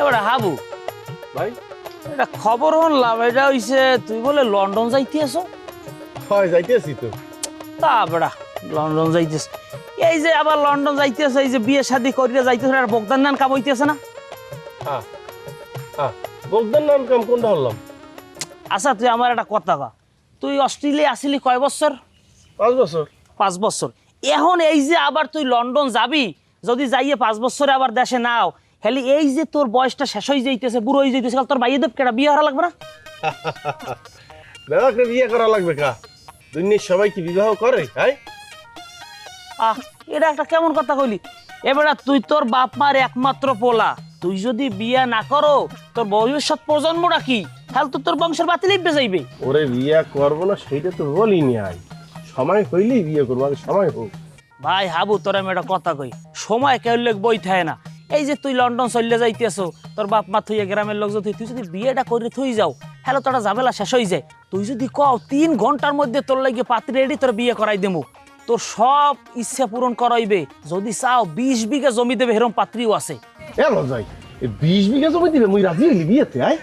এবারে হাবু। ভাই? এটা খবর শুনলাম এটা হইছে তুই বলে লন্ডন যাইতে আছো হয় যাইতেছি তো। তা বেড়া লন্ডন যাইতেছ। এই যে আবার লন্ডন যাইতেছে এই যে বিয়ে শাদি করিয়া যাইতেছে আর বগদান নান কাম হইতেছে না? হ্যাঁ হ্যাঁ বগদান নাম কাম কোনটা হলাম আচ্ছা তুই আমার একটা কথা কা তুই অস্ট্রেলিয়া আসিলি কয় বছর? পাঁচ বছর। পাঁচ বছর। এখন এই যে আবার তুই লন্ডন যাবি যদি যাইয়ে পাঁচ বছরে আবার দেশে নাও হেলি এই যে তোর বয়সটা শেষ হয়ে যাইতেছে বুড়ো হয়ে যাইতেছে তোর বাইয়ে দেব কেটা বিয়ে হারা লাগবে না? দাদাকে বিয়ে করা লাগবে কা? দুনিয়ার সবাই কি বিবাহ করে হ্যাঁ আহ এটা একটা কেমন কথা কইলি? এবারে তুই তোর বাপ মার একমাত্র পোলা। তুই যদি বিয়ে না করো তোর ভবিষ্যৎ প্রজন্মটা কি? তাহলে তো তোর বংশের বাতিল ইবে যাইবে। ওরে বিয়ে করব না সেইটা তো বলিনি আই। সময় হইলেই বিয়ে করব আগে সময় হোক। ভাই হাবু তোর আমি একটা কথা কই। সময় কেউ লোক বই থাকে না। এই যে তুই লন্ডন চলে যাইতেছো তোর বাপ মা থুইয়া গ্রামের লোক যদি তুই যদি বিয়েটা করে থই যাও হ্যালো তোরা ঝামেলা শেষ হয়ে যায়। তুই যদি কও তিন ঘণ্টার মধ্যে তোর লাগে পাত্রী রেডি তোর বিয়ে করাই দেবো। তোর সব ইচ্ছা পূরণ করাইবে। যদি চাও বিশ বিঘা জমি দেবে হেরম পাত্রীও আছে। এলো যাই বিশ বিঘা জমি দিবে মুই রাজি হইলি বিয়েতে আয়।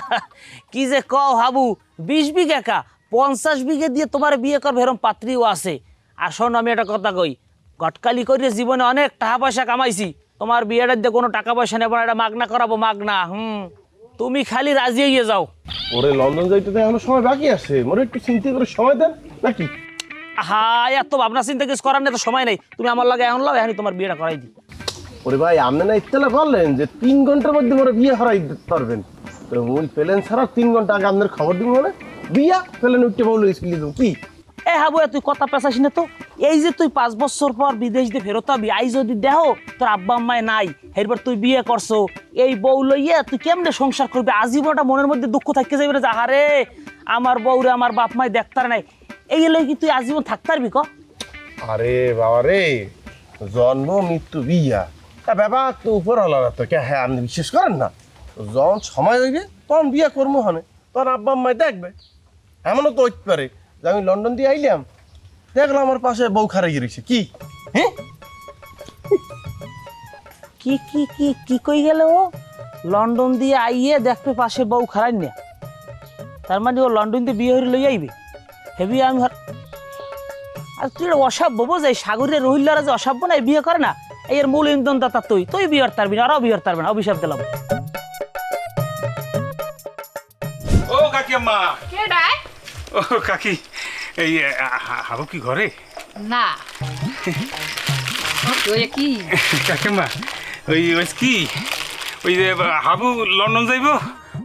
কি যে কও হাবু বিশ বিঘা কা? পঞ্চাশ বিঘে দিয়ে তোমার বিয়ে করবে এরম পাত্রীও আছে। আর শোন আমি একটা কথা কই গটকালি করে জীবনে অনেক টাকা পয়সা কামাইছি। তোমার বিয়েটার দিয়ে কোনো টাকা পয়সা নেব না এটা মাগনা করাবো মাগনা হুম। তুমি খালি রাজি হয়ে যাও। ওরে লন্ডন যাইতে তো এখনও সময় বাকি আছে। মোরে একটু চিন্তা করে সময় দেন নাকি? হা এত ভাবনা চিন্তা কিছু করার নেই তো সময় নেই। তুমি আমার লাগে এখন লাও এখনই তোমার বিয়েটা করাই দিই। ওরে ভাই আপনি না ইত্তেলা করলেন যে তিন ঘণ্টার মধ্যে মোরে বিয়ে হারাই পারবেন তো মুই পেলেন ছাড়া তিন ঘণ্টা আগে আপনার খবর দিব মানে? বিয়া পেলেন উঠতে বলল স্কুলে দেবো কি? এ হাবু তুই কথা পেঁচাস না তো? এই যে তুই পাঁচ বছর পর বিদেশ দিয়ে ফেরত আবি, আই যদি দেহ, তোর আব্বা আম্মায় নাই এরপর তুই বিয়ে করছ, এই বউ লইয়া তুই কেমনে সংসার করবি? আজীবনটা মনের মধ্যে দুঃখ থাকতে যাবে না, যাহারে, আমার বউরে আমার বাপ মায় দেখতার নাই। এই লই কি তুই আজীবন থাকতে পারবি ক? আরে বাবা রে, জন্ম, মৃত্যু, বিয়া। তা ব্যাপার তো উপর হলো না তো, কে হ্যাঁ আপনি বিশ্বাস করেন না? যখন সময় হইবে, তখন বিয়া করব হনে তখন আব্বা আম্মাই দেখবে। এমনও তো হইতে পারে যে আমি লন্ডন দিয়ে আইলাম দেখলাম আমার পাশে বউ খারাই রয়েছে। কি? হ্যাঁ? কি কি কি কি কই গেল ও? লন্ডন দিয়ে আইয়ে দেখবে পাশে বউ খারাই না তার মানে ও লন্ডন দিয়ে বিয়ে হয়ে লই আইবে? হেবি আমি ভাব- আর তুই অসভ্য বোঝাই সাগরের রহিলারা যে অসভ্য না বিয়ে করে না? এই এর মূল ইন্ধন দাতা তুই। তুই বিয়ে করতে পারবি না আরও বিয়ে করতে পারবি না অভিশাপ দিলাম। ও কাকিমা কে ডায় ও কাকি। এই হাবু কি ঘরে? না। ওই কি? কাকিমা ওই ওই কি? ওই যে হাবু লন্ডন যাইব?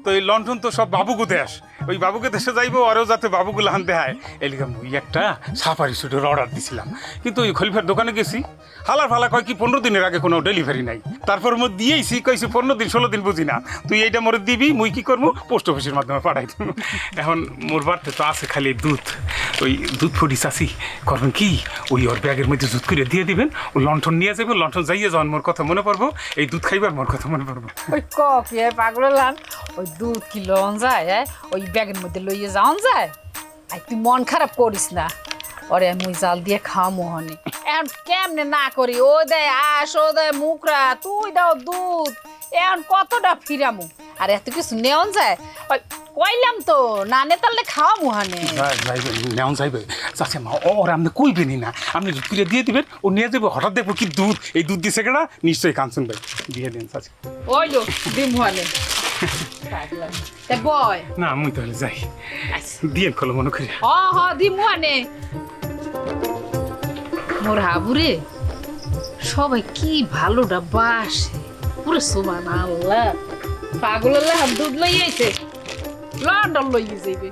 তো এই লন্ডন তো সব বাবুকে দেশ। ওই বাবুকে দেশে যাইবো আরও যাতে বাবুগুলো আনতে হয়। এলিকাম ওই একটা সাফারি স্যুটের অর্ডার দিছিলাম। কিন্তু ওই খলিফার দোকানে গেছি। হালার ফালা কয় কি পনেরো দিনের আগে কোনো ডেলিভারি নাই। তারপর মই দিয়েছি কইছি পনেরো দিন ষোলো দিন বুঝি না। তুই এইটা মোরে দিবি মুই কি করব? পোস্ট অফিসের মাধ্যমে পাঠাই এখন মোর বাড়তে তো আছে খালি দুধ। ওই দুধ ফুটি চাষি করবেন কি? ওই ওর ব্যাগের মধ্যে দুধ করে দিয়ে দিবেন, ও লন্ঠন নিয়ে যাবে লন্ঠন যাইয়ে যাওয়ার মোর কথা মনে পড়ব, এই দুধ খাইবার মোর কথা মনে পড়ব। ওই কপি পাগল লান ওই দুধ কি লন যায়? ওই ব্যাগের মধ্যে লইয়ে যাওন যায়? আর তুই মন খারাপ করিস না। ওরে মুই জাল দিয়ে খাওয়া মোহনে এখন কেমনে না করি? ও দেয় আস ও দেয় মুখরা তুই দাও দুধ। এখন কতটা ফিরামু? আর এত কিছু নেওন যায়? কইলাম তো না নেতালে খাওয়া মোহানে নেওয়া যাইবে। চাচা মা ওরা আপনি কইবেনই না। আপনি দুধ দিয়ে দিবেন ও নিয়ে যাবে হঠাৎ দেখব কি দুধ এই দুধ দিছে কেনা নিশ্চয়ই কাঞ্চন ভাই। দিয়ে দিন চাচা। ওই লো দিম মুহানে বয়। না আমি তাহলে যাই। দিয়ে খোলো মনে করি হ হ দিমু আনে মোর হাবুরে? সবাই কি ভালো ভালোটা বাসে পুরো সোমান আল্লাহ। পাগল হাত দুধ লাইয়েছে লন্ডন লই যাইবে।